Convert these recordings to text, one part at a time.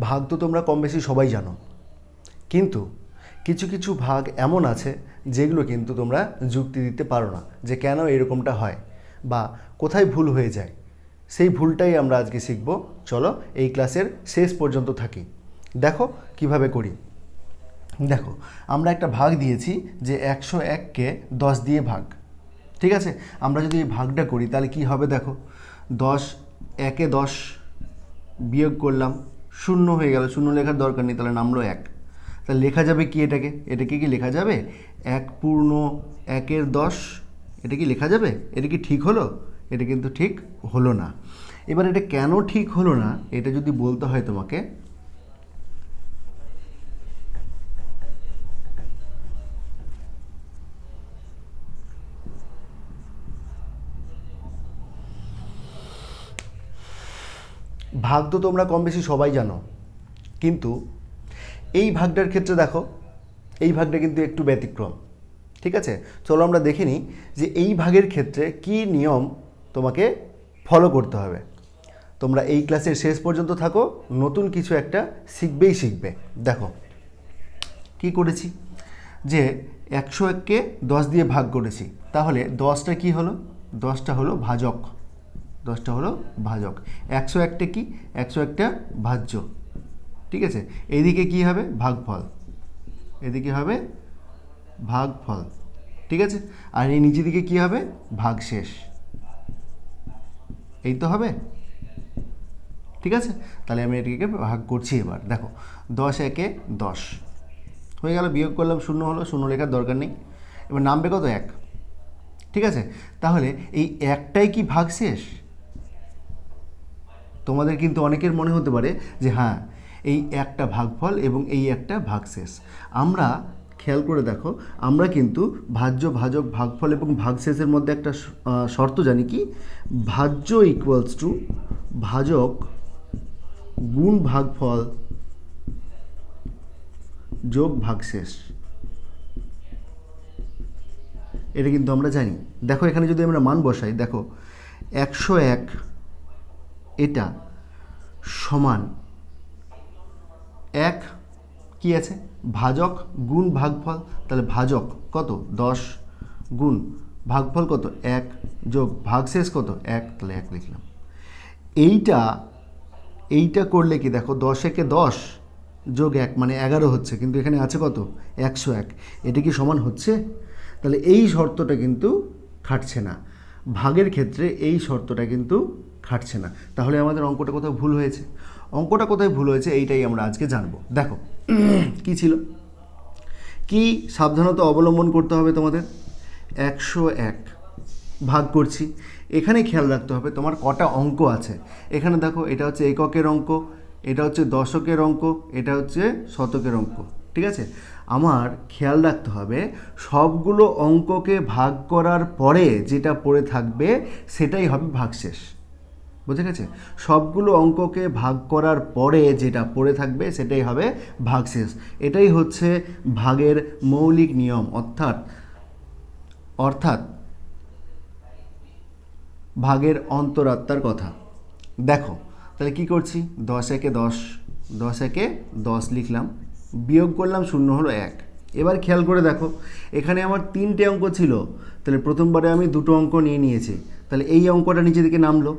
ভাগ তো তোমরা কম বেশি সবাই জানো। কিন্তু কিছু কিছু ভাগ এমন আছে যেগুলো কিন্তু তোমরা যুক্তি দিতে পারো না যে কেন এরকমটা হয় বা কোথায় ভুল হয়ে যায়। সেই ভুলটাই আমরা আজকে শিখব। চলো এই ক্লাসের শেষ পর্যন্ত থাকি। দেখো কীভাবে করি। দেখো, আমরা একটা ভাগ দিয়েছি যে একশো এককে দশ দিয়ে ভাগ। ঠিক আছে? আমরা যদি এই ভাগটা করি তাহলে কি হবে দেখো? দশ, একে দশ বিয়োগ করলাম শূন্য হয়ে গেল, শূন্য লেখার দরকার নেই, তাহলে নামলো এক। তাহলে লেখা যাবে কি এটাকে? এটাকে কি লেখা যাবে? এক পূর্ণ একের দশ, এটা কি লেখা যাবে? এটা কি ঠিক হলো? এটা কিন্তু ঠিক হলো না। এবার এটা কেন ঠিক হলো না, এটা যদি বলতে হয় তোমাকে ভাগ তো তোমরা কম বেশি সবাই জানো। কিন্তু এই ভাগটার ক্ষেত্রে দেখো, এই ভাগটা কিন্তু একটু ব্যতিক্রম। ঠিক আছে? চলো আমরা দেখে নিই যে এই ভাগের ক্ষেত্রে কি নিয়ম তোমাকে ফলো করতে হবে। তোমরা এই ক্লাসের শেষ পর্যন্ত থাকো, নতুন কিছু একটা শিখবেই শিখবে। দেখো, কি করেছি? যে একশো এককে দশ দিয়ে ভাগ করেছি। তাহলে দশটা কি হলো? দশটা হলো ভাজক। দশটা হলো ভাজক। একশো একটা কি? একশো একটা ভাজ্য। ঠিক আছে? এদিকে কি হবে? ভাগফল। এদিকে হবে ভাগফল। ঠিক আছে? আর এই নিচের দিকে কি হবে? ভাগশেষ। এই তো হবে? ঠিক আছে? তাহলে আমি এটিকে ভাগ করছি এবার। দেখো, দশ একে দশ। হয়ে গেল, বিয়োগ করলাম শূন্য হলো, শূন্য লেখার দরকার নেই। এবার নামবে কত? এক। ঠিক আছে? তাহলে এই একটাই কি ভাগশেষ? তোমাদের কিন্তু অনেকের মনে হতে পারে যে হ্যাঁ এই একটা ভাগফল এবং এই একটা ভাগশেষ। আমরা খেয়াল করে দেখো, আমরা কিন্তু ভাজ্য, ভাজক, ভাগফল এবং ভাগশেষের মধ্যে একটা শর্ত জানি কি? ভাজ্য ইকুয়ালস টু ভাজক গুণ ভাগফল যোগ ভাগশেষ। এটা কিন্তু আমরা জানি। দেখো এখানে যদি আমরা মান বসাই, দেখো, একশো এক এটা সমান এক, কি আছে? ভাজক গুণ ভাগফল, তাহলে ভাজক কত? দশ গুণ ভাগফল কত? এক যোগ ভাগশেষ কত? এক, তাহলে এক লিখলাম। এইটা এইটা করলে কি দেখো, দশ একে দশ যোগ এক মানে এগারো হচ্ছে, কিন্তু এখানে আছে কত? একশো এক। এটা কি সমান হচ্ছে? তাহলে এই শর্তটা কিন্তু খাটছে না। ভাগের ক্ষেত্রে এই শর্তটা কিন্তু খাটছে না। তাহলে আমাদের অঙ্কটা কোথাও ভুল হয়েছে? অঙ্কটা কোথায় ভুল হয়েছে এইটাই আমরা আজকে জানব। দেখো, কি ছিল? কি সাবধানতা অবলম্বন করতে হবে তোমাদের? একশো এক ভাগ করছি। এখানে খেয়াল রাখতে হবে, তোমার কটা অঙ্ক আছে। এখানে দেখো, এটা হচ্ছে এককের অঙ্ক, এটা হচ্ছে দশকের অঙ্ক, এটা হচ্ছে শতকের অঙ্ক। ঠিক আছে? আমার খেয়াল রাখতে হবে, সবগুলো অঙ্ককে ভাগ করার পরে যেটা পড়ে থাকবে সেটাই হবে ভাগশেষ। বুঝে গেছে? সবগুলো অঙ্ককে ভাগ করার পরে যেটা পড়ে থাকবে সেটাই হবে ভাগশেষ। এটাই হচ্ছে ভাগের মৌলিক নিয়ম, অর্থাৎ অর্থাৎ ভাগের অন্তরাত্মার কথা। দেখো, তাহলে কি করছি? দশ একে দশ দশ একে দশ লিখলাম। বিয়োগ করলাম শূন্য হলো এক। এবার খেয়াল করে দেখো, এখানে আমার তিনটে অঙ্ক ছিল, তাহলে প্রথমবারে আমি দুটো অঙ্ক নিয়ে নিয়েছি, তাহলে এই অঙ্কটা নিচে দিকে নামলো।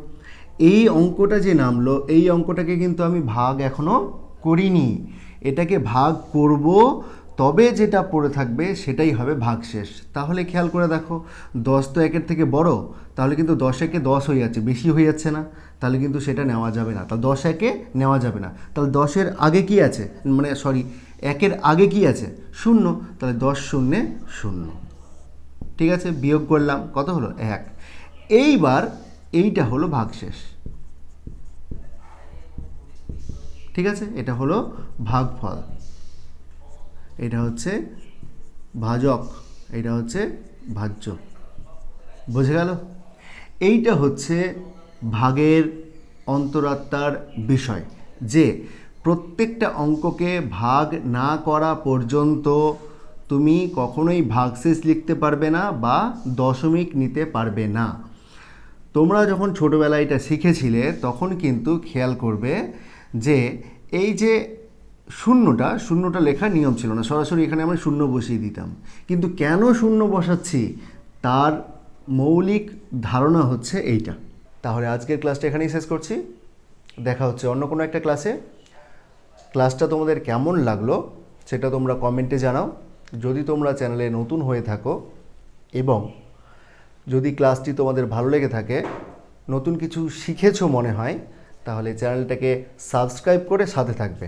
এই অঙ্কটা যে নামলো, এই অঙ্কটাকে কিন্তু আমি ভাগ এখনও করিনি। এটাকে ভাগ করব, তবে যেটা পড়ে থাকবে সেটাই হবে ভাগশেষ। তাহলে খেয়াল করে দেখো, দশ তো একের থেকে বড়, তাহলে কিন্তু দশ একে দশ হয়ে যাচ্ছে, বেশি হয়ে যাচ্ছে না। তাহলে কিন্তু সেটা নেওয়া যাবে না। তাহলে দশ একে নেওয়া যাবে না। তাহলে দশের আগে কি আছে? মানে সরি একের আগে কি আছে? শূন্য, তাহলে দশ শূন্যে শূন্য। ঠিক আছে, বিয়োগ করলাম, কত হলো? এক। এইবার এইটা হলো ভাগশেষ। ঠিক আছে, এটা হলো ভাগফল। এটা হচ্ছে ভাজক, এটা হচ্ছে ভাজ্য। বুঝে গেল? এইটা হচ্ছে ভাগের অন্তরাত্মার বিষয়, যে প্রত্যেকটা অঙ্ককে ভাগ না করা পর্যন্ত তুমি কখনোই ভাগশেষ লিখতে পারবে না বা দশমিক নিতে পারবে না। তোমরা যখন ছোটোবেলায় এটা শিখেছিলে, তখন কিন্তু খেয়াল করবে যে এই যে শূন্যটা শূন্যটা লেখার নিয়ম ছিল না। সরাসরি এখানে আমরা শূন্য বসিয়ে দিতাম। কিন্তু কেন শূন্য বসাচ্ছি? তার মৌলিক ধারণা হচ্ছে এইটা। তাহলে আজকের ক্লাসটা এখানেই শেষ করছি। দেখা হচ্ছে অন্য কোনো একটা ক্লাসে। ক্লাসটা তোমাদের কেমন লাগল সেটা তোমরা কমেন্টে জানাও। যদি তোমরা চ্যানেলে নতুন হয়ে থাকো এবং যদি ক্লাসটি তোমাদের ভালো লেগে থাকে, নতুন কিছু শিখেছো মনে হয়, তাহলে চ্যানেলটাকে সাবস্ক্রাইব করে সাথে থাকবে।